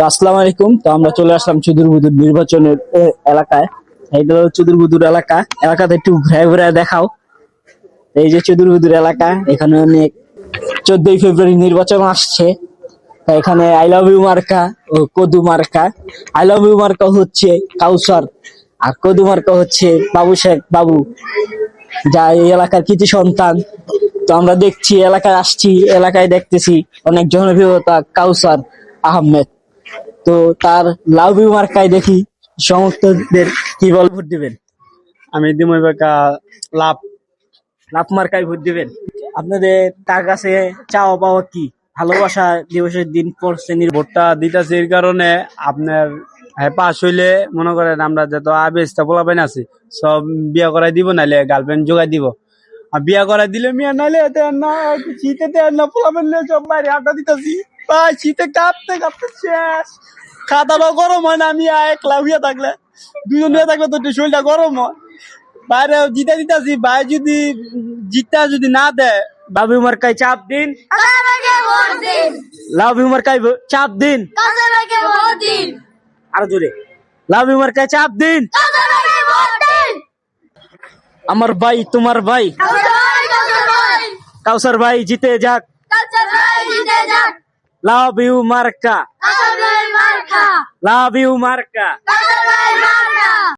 আসসালামু আলাইকুম। তো আমরা চলে আসলাম চুদুরবুদুর নির্বাচনের এলাকায়। এইটা হলো চুদুরবুদুর এলাকা। এলাকাতে একটু ঘুরে ঘুরে দেখাও। এই যে চুদুরবুদুর এলাকা, এখানে অনেক চোদ্দই ফেব্রুয়ারি নির্বাচন আসছে। এখানে আই লাভ ইউ মার্কা ও কদু মার্কা। আই লাভ ইউ মার্কা হচ্ছে কাউসার, আর কদু মার্কা হচ্ছে বাবু শেখ বাবু, যা এই এলাকার কৃতি সন্তান। তো আমরা দেখছি, এলাকায় আসছি, এলাকায় দেখতেছি অনেক জনপ্রিয়তা কাউসার আহমেদ। তো তার লাভ ইউ মার্কায় দেখি। সমর্থকদের কি বল ভোট দিবেন? আমি দিমই বাঁকা লাভ লাভ মার্কায় ভোট দিবেন। আপনাদের তার কাছে চাওয়া পাওয়া কি? ভালোবাসা দিবসের দিন পড়ছে ভোটটা দিতেছে এর কারণে আপনার হ্যাঁ পাস হইলে মনে করেন আমরা যত আবেশটা পোলাপাইন আছি সব বিয়া করাই দিব নাহলে গার্লফ্রেন্ড জোগাই দিব। আর বিয়া করাই দিলে মিয়া দেন না শীতে না পোলাপাইন সব বাইরে আড্ডা দিতেছি। ভাই শীতে কাঁপতে কাঁপতে শেষ। খাতাটা গরম হয় না আমি একলা হইয়া থাকলে। দুজন হইয়া থাকলে তো একটু শরীরটা গরম হয়। বাইরে জিতে দিতেছি ভাই যদি জিতটা যদি না দেয় ইউ মার্কায় চাপ দিন। লাভ মার্কায় চাপ দিন। আরও জোরে। লাভ মার্কায় চাপ দিন। আমার ভাই তোমার ভাই। কাউসার ভাই জিতে যাক। কাসাবাই জিতে যাক। লাভ ইউ মার্কা লাভ ইউ মার্কা